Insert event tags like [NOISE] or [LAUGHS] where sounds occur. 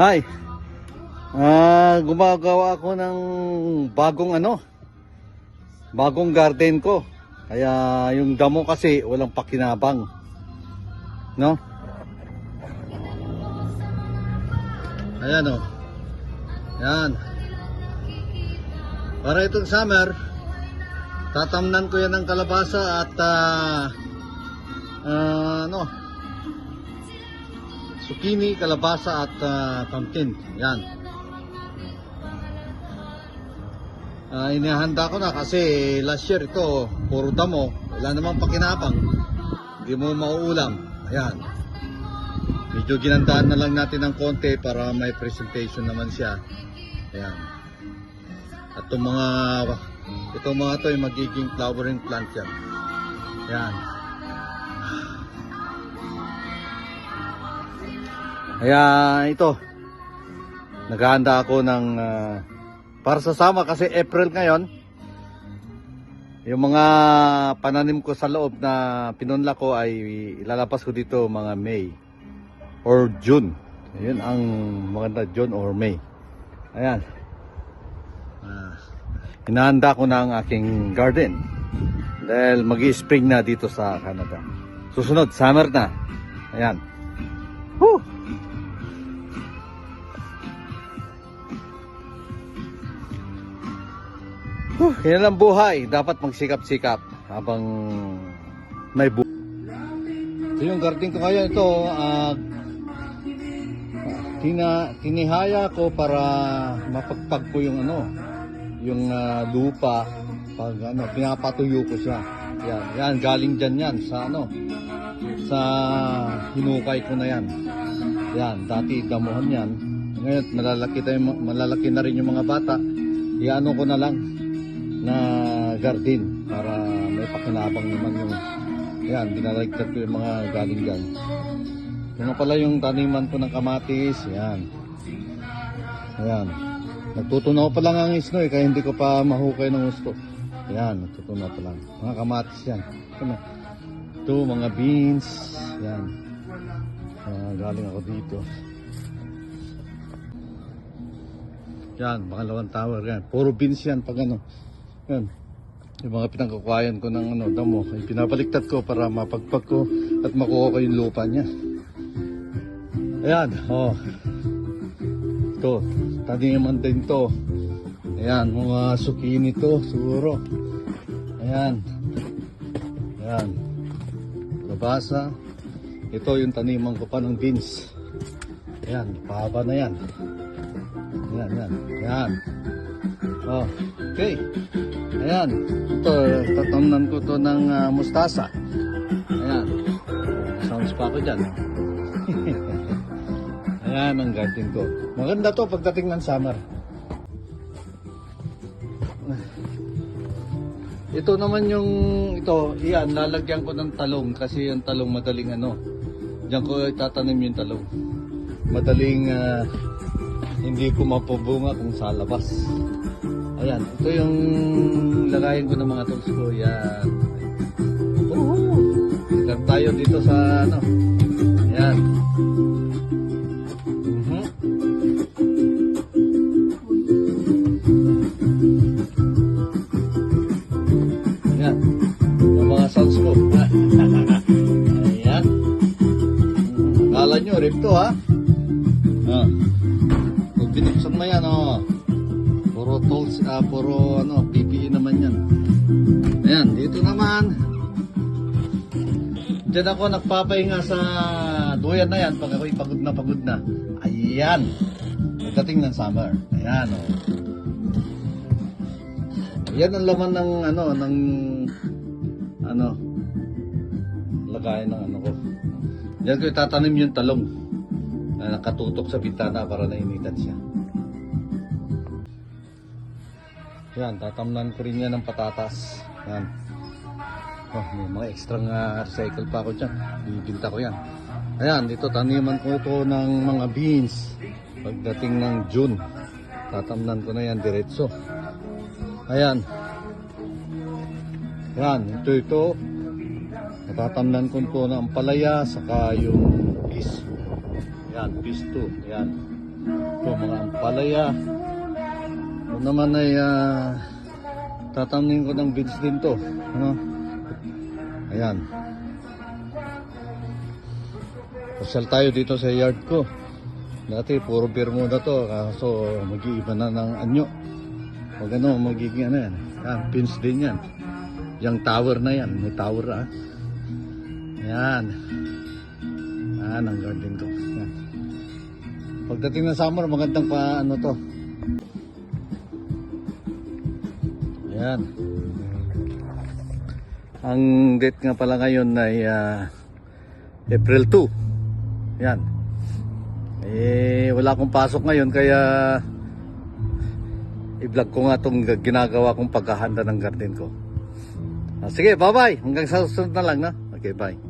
Hi. Ah, gumagawa ako ng bagong ano. Bagong garden ko. Kaya yung damo kasi walang pakinabang. No? Ayan oh. Yan. Para itong summer, tatamnan ko yan ng kalabasa at ah, ah, ano, zucchini, kalabasa at ah, pumpkin. Yan. Ah, inihanda ko na kasi last year ito, puro damo. Wala namang pakinabang. Hindi mo mauulam. Ayan. Medyo ginandaan na lang natin ng konti para may presentation naman siya. Ayan. At itong mga itong mga to ay magiging flowering plant yan. Ayan. Kaya ito, naghahanda ako ng ah, para sa sama kasi April ngayon. Yung mga pananim ko sa loob na pinunla ko ay ilalabas ko dito mga May or June. Ayun ang maganda June or May. Ayan. Ah, hinahanda ko na ang aking garden. Dahil mag spring na dito sa Canada. Susunod, summer na. Ayan. Woo! Huh, yan ang buhay. Dapat magsikap-sikap habang may buhay. Ito yung garden ko ngayon. Ito, ah, tina, tinihaya ko para mapagpag ko yung ano, yung ah, lupa. Pag ano, pinapatuyo ko siya. Yan, yan, galing dyan yan sa ano, sa hinukay ko na yan. Yan, dati damuhan yan. Ngayon, malalaki, tayo, malalaki na rin yung mga bata. Iano ko na lang na garden para may pakinabang naman yung yan, dinaragdag ko yung mga galing dyan. Na pala yung taniman ko ng kamatis, yan. Ayan. Nagtutunaw pa lang ang isno eh, kaya hindi ko pa mahukay ng gusto. Yan, nagtutunaw pa lang. Mga kamatis yan. Ito, na. Ito mga beans, yan. Ah, galing ako dito. Yan, pangalawang tower yan. Puro beans yan pag ano. Yan. Yung mga pinangkukuhayan ko ng ano, damo, ay pinabaliktad ko para mapagpag ko at makuha ko yung lupa niya. Ayan, oh. Ito, taniman din to. Ayan, mga zucchini to, siguro. Ayan. Ayan. Labasa. Ito yung taniman ko pa ng beans. Ayan, pahaba na yan. Ayan, ayan. Ayan. Oh, okay. Ayan. Ito, tatamnan ko to ng ah, mustasa. Ayan. Sounds pa ako dyan. [LAUGHS] Ayan ang garden ko. Maganda to pagdating ng summer. Ito naman yung ito, iyan, lalagyan ko ng talong kasi yung talong madaling ano. Diyan ko itatanim yung talong. Madaling ah, hindi ko mapabunga kung sa labas. Ayan, ito yung lagayin ko ng mga tools ko. Yan. Woohoo! Ikat tayo dito sa ano. Ayan. Mhm. Ayan. Yung mga sounds ko. Ayan. Kala nyo, to ha. Ah. Pag binuksan mo yan, oh. Puro tools, ah, puro ano, PPE naman yan. Ayan, dito naman. Diyan ako nagpapahinga sa duyan na yan pag ako'y pagod na pagod na. Ayan. Pagdating ng summer. Ayan, oh. Yan ang laman ng ano, ng ano, lagayan ng ano ko. Diyan ko itatanim yung talong na nakatutok sa bintana para nainitan siya. Yan, tatamnan ko rin yan ng patatas. Yan. Oh, may mga extra nga recycle pa ako dyan. Bibinta ko yan. Ayan, dito taniman ko ito ng mga beans. Pagdating ng June, tatamnan ko na yan diretso. Ayan. Yan, ito ito. Natatamnan ko ito ng palaya, saka yung fish. Yan, fish 2. Yan. Ito mga ampalaya. Naman ay ah, tatamin ko ng beans din to. Ano? Ayan. Pasal tayo dito sa yard ko. Dati puro Bermuda to, kaso mag-iiba na ng anyo. Pag ano, magiging ano yan. Yan, pins din yan. Yung tower na yan, may tower ah. Yan. Yan ang garden ko. Yan. Pagdating ng summer, magandang pa ano to. Yan. Ang date nga pala ngayon ay ah, April 2. Yan. Eh, wala akong pasok ngayon kaya i-vlog ko nga itong ginagawa kong paghahanda ng garden ko. Ah, sige, bye-bye. Hanggang sa susunod na lang, na. Okay, bye.